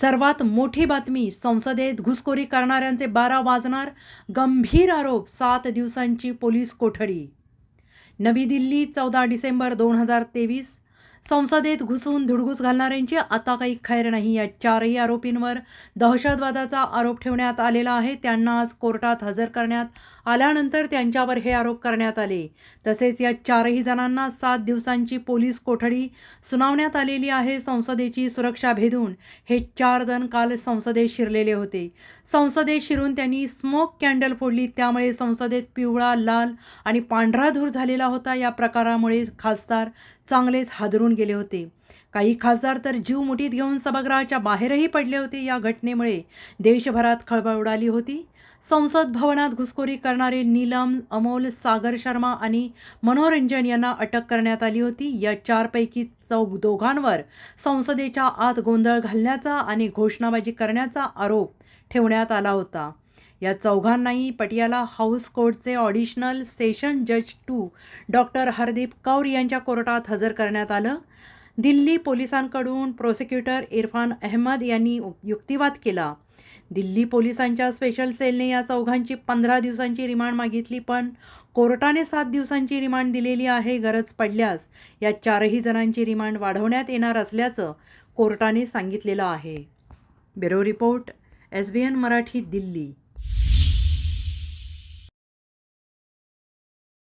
सर्वात मोठी बातमी संसदेत घुसखोरी करणाऱ्यांचे बारा वाजणार गंभीर आरोप सात दिवसांची पोलीस कोठडी. नवी दिल्ली चौदा डिसेंबर दोन हजार तेवीस संसदेत घुसून धुडगूस घालणाऱ्यांची आता काही खैर नाही. या चारही आरोपींवर दहशतवादाचा आरोप ठेवण्यात आलेला आहे. त्यांना आज कोर्टात हजर करण्यात आल्यानंतर त्यांच्यावर हे आरोप करण्यात आले. तसेच या चारही जणांना सात दिवसांची पोलीस कोठडी सुनावण्यात आलेली आहे. संसदेची सुरक्षा भेदून हे चार जण काल संसदेत शिरलेले होते. संसदेत शिरून त्यांनी स्मोक कॅन्डल फोडली. त्यामुळे संसदेत पिवळा लाल आणि पांढरा धूर झालेला होता. या प्रकारामुळे खासदार चांगलेच हादरून गेले होते. काही खासदार तर जीव मुठीत घेऊन सभागृहाच्या बाहेरही पडले होते या घटनेमुळे देशभरात खळबळ उडाली होती. संसद भवनात घुसखोरी करणारे नीलम अमोल सागर शर्मा आणि मनोरंजन यांना अटक करण्यात आली होती. या चारपैकी चौ दोघांवर संसदेच्या आत गोंधळ घालण्याचा आणि घोषणाबाजी करण्याचा आरोप ठेवण्यात आला होता. या चौघांनाही पटियाला हाऊस कोर्टचे ऑडिशनल सेशन जज टू डॉक्टर हरदीप कौर यांच्या कोर्टात हजर करण्यात आलं. दिल्ली पोलिसांकडून प्रोसिक्युटर इरफान अहमद यांनी युक्तिवाद केला. दिल्ली पोलिसांच्या स्पेशल सेलने या चौघांची पंधरा दिवसांची रिमांड मागितली पण कोर्टाने सात दिवसांची रिमांड दिलेली आहे गरज पडल्यास या चारही जणांची रिमांड वाढवण्यात येणार असल्याचं कोर्टाने सांगितलेलं आहे. Bureau report S B N Marathi Delhi.